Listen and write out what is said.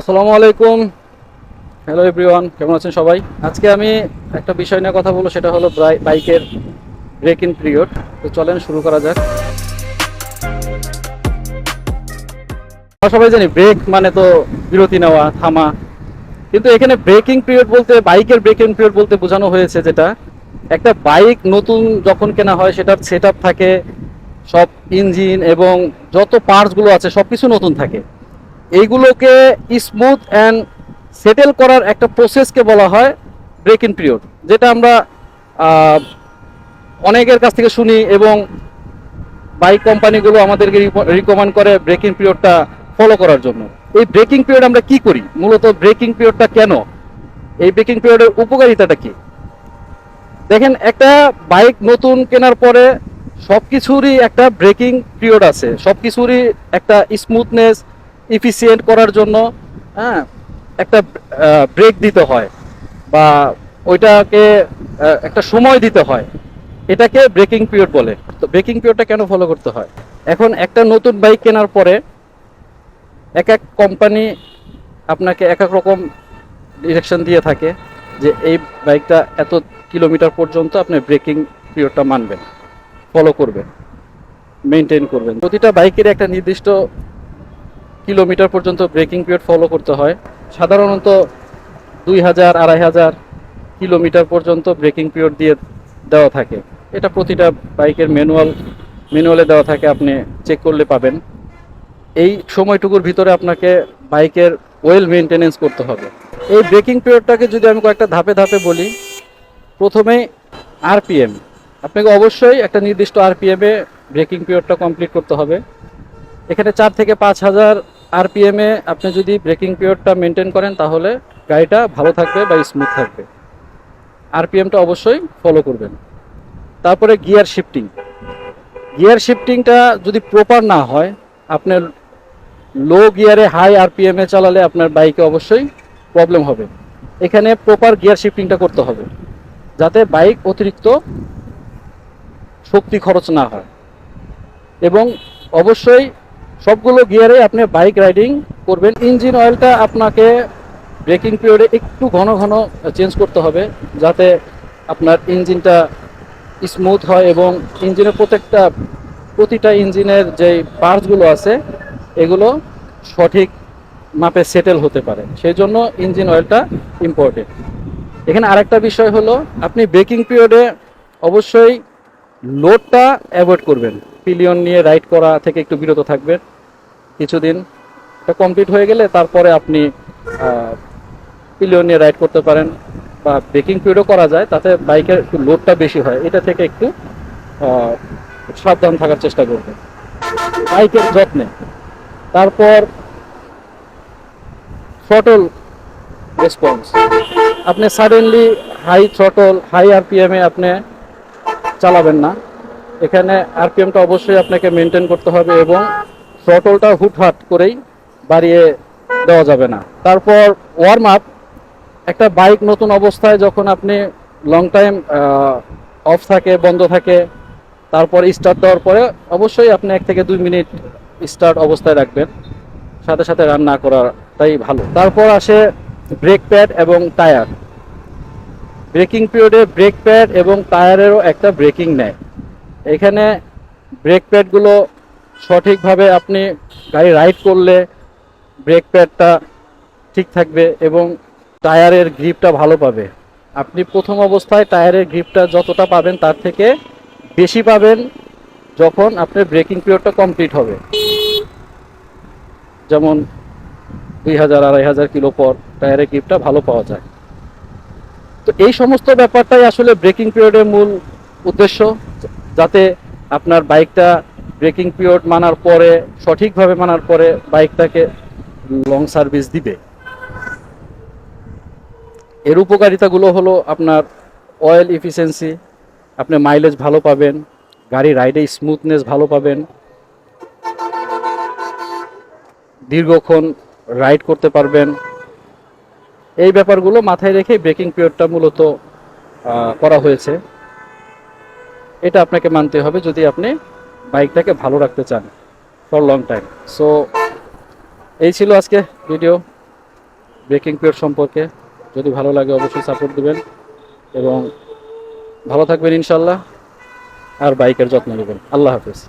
আসসালামু আলাইকুম। Hello everyone কেমন আছেন সবাই? আজকে আমি একটা বিষয় নিয়ে কথা বলব, সেটা হলো বাইকের ব্রেক ইন পিরিয়ড তো চলেন শুরু করা যাক। আমরা সবাই জানি ব্রেক মানে তো বিরতি নেওয়া, থামা। কিন্তু এখানে ব্রেকিং পিরিয়ড বলতে, বাইকের ব্রেকিং পিরিয়ড বলতে বোঝানো হয়েছে যেটা, একটা বাইক নতুন যখন কেনা হয়, সেটার সেট থাকে, সব ইঞ্জিন এবং যত পার্টসগুলো আছে সব কিছু নতুন থাকে। এইগুলোকে স্মুথ অ্যান্ড সেটেল করার একটা প্রসেসকে বলা হয় ব্রেক ইন পিরিয়ড যেটা আমরা অনেকের কাছ থেকে শুনি এবং বাইক কোম্পানিগুলো আমাদেরকে রিকমেন্ড করে ব্রেকিং পিরিয়ডটা ফলো করার জন্য। এই ব্রেকিং পিরিয়ড আমরা কি করি? মূলত ব্রেকিং পিরিয়ডটা কেন? এই ব্রেকিং পিরিয়ডের উপকারিতাটা কি? দেখেন, একটা বাইক নতুন কেনার পরে সব কিছুরই একটা ব্রেকিং পিরিয়ড আছে সব কিছুরই একটা স্মুথনেস ইফিসিয়েন্ট করার জন্য হ্যাঁ একটা ব্রেক দিতে হয় বা ওইটাকে একটা সময় দিতে হয়। এটাকে ব্রেকিং পিরিয়ড বলে। তো ব্রেকিং পিরিয়ডটা কেন ফলো করতে হয়? এখন একটা নতুন বাইক কেনার পরে এক এক কোম্পানি আপনাকে এক এক রকম ডিরেকশন দিয়ে থাকে যে এই বাইকটা এত কিলোমিটার পর্যন্ত আপনি ব্রেকিং পিরিয়ডটা মানবেন ফলো করবেন মেনটেন করবেন। প্রতিটা বাইকের একটা নির্দিষ্ট কিলোমিটার পর্যন্ত ব্রেকিং পিরিয়ড ফলো করতে হয়। সাধারণত দুই হাজার, আড়াই হাজার কিলোমিটার পর্যন্ত ব্রেকিং পিরিয়ড দিয়ে দেওয়া থাকে। এটা প্রতিটা বাইকের ম্যানুয়াল, ম্যানুয়ালে দেওয়া থাকে, আপনি চেক করলে পাবেন। এই সময়টুকুর ভিতরে আপনাকে বাইকের ওয়েল মেনটেনেন্স করতে হবে। এই ব্রেকিং পিরিয়ডটাকে যদি আমি কয়েকটা ধাপে ধাপে বলি, প্রথমে আরপিএম। আপনাকে অবশ্যই একটা নির্দিষ্ট আরপিএমে ব্রেকিং পিরিয়ডটা কমপ্লিট করতে হবে। এখানে চার থেকে পাঁচ হাজার আরপিএমে আপনি যদি ব্রেকিং পিরিয়ডটা মেনটেন করেন, তাহলে গাড়িটা ভালো থাকবে বা স্মুথ থাকবে। আরপিএমটা অবশ্যই ফলো করবেন। তারপরে গিয়ার শিফটিং। গিয়ার শিফটিংটা যদি প্রপার না হয়, আপনার লো গিয়ারে হাই আরপিএম এ চালালে আপনার বাইকে অবশ্যই প্রবলেম হবে। এখানে প্রপার গিয়ার শিফটিংটা করতে হবে, যাতে বাইক অতিরিক্ত শক্তি খরচ না হয়। এবং অবশ্যই সবগুলো গিয়ারে আপনি বাইক রাইডিং করবেন। ইঞ্জিন অয়েলটা আপনাকে ব্রেকিং পিরিয়ডে একটু ঘন ঘন চেঞ্জ করতে হবে, যাতে আপনার ইঞ্জিনটা স্মুথ হয় এবং ইঞ্জিনের প্রত্যেকটা, প্রতিটা ইঞ্জিনের যে পার্টসগুলো আছে, এগুলো সঠিক মাপে সেটেল হতে পারে। সেই জন্য ইঞ্জিন অয়েলটা ইম্পর্টেন্ট। এখানে আরেকটা বিষয় হলো, আপনি ব্রেকিং পিরিয়ডে অবশ্যই লোডটা অ্যাভয়েড করবেন। পিলিয়ন নিয়ে রাইড করা থেকে একটু বিরত থাকবেন। কিছুদিন এটা কমপ্লিট হয়ে গেলে তারপরে আপনি পিলিয়ন নিয়ে রাইড করতে পারেন বা ব্রেকিং পিরিয়ডও করা যায়, তাতে বাইকের একটু লোডটা বেশি হয়। এটা থেকে একটু সাবধান থাকার চেষ্টা করবেন। বাইকের যত্নে। তারপর থ্রটল রেসপন্স আপনি সাডেনলি হাই থ্রটল হাই আরপিএমে আপনি চালাবেন না। এখানে আরপিএমটা অবশ্যই আপনাকে মেনটেন করতে হবে এবং থ্রটলটা হুটহাট করেই বাড়িয়ে দেওয়া যাবে না। তারপর ওয়ার্ম আপ একটা বাইক নতুন অবস্থায় যখন আপনি লং টাইম অফ থাকে, বন্ধ থাকে, তারপর স্টার্ট দেওয়ার পরে অবশ্যই আপনি এক থেকে দুই মিনিট স্টার্ট অবস্থায় রাখবেন। সাথে সাথে রান না করাটাই ভালো। তারপর আসে ব্রেক প্যাড এবং টায়ার ব্রেকিং পিরিয়ডে ব্রেক প্যাড এবং টায়ারেরও একটা ব্রেকিং নেয়। এখানে ব্রেক প্যাডগুলো সঠিকভাবে আপনি গাড়ি রাইড করলে ব্রেক প্যাডটা ঠিক থাকবে এবং টায়ারের গ্রিপটা ভালো পাবে। আপনি প্রথম অবস্থায় টায়ারের গ্রিপটা যতটা পাবেন তার থেকে বেশি পাবেন যখন আপনার ব্রেকিং পিরিয়ডটা কমপ্লিট হবে। যেমন দুই হাজার, আড়াই হাজার কিলো পর টায়ারের গ্রিপটা ভালো পাওয়া যায়। তো এই সমস্ত ব্যাপারটাই আসলে ব্রেকিং পিরিয়ডের মূল উদ্দেশ্য, যাতে আপনার বাইকটা ব্রেকিং পিরিয়ড মানার পরে, সঠিকভাবে মানার পরে বাইকটাকে লং সার্ভিস দিবে। এর উপকারিতাগুলো হলো আপনার অয়েল ইফিসিয়েন্সি আপনি মাইলেজ ভালো পাবেন, গাড়ি রাইডে স্মুথনেস ভালো পাবেন, দীর্ঘক্ষণ রাইড করতে পারবেন। এই ব্যাপারগুলো মাথায় রেখে ব্রেকিং পিরিয়ডটা মূলত করা হয়েছে। এটা আপনাকে মানতে হবে যদি আপনি বাইকটাকে ভালো রাখতে চান ফর লং টাইম। সো, এই ছিল আজকে ভিডিও ব্রেকিং পিরিয়ড সম্পর্কে। যদি ভালো লাগে অবশ্যই সাপোর্ট দেবেন এবং ভালো থাকবেন ইনশাল্লাহ আর বাইকের যত্ন নেবেন। আল্লাহ হাফেজ।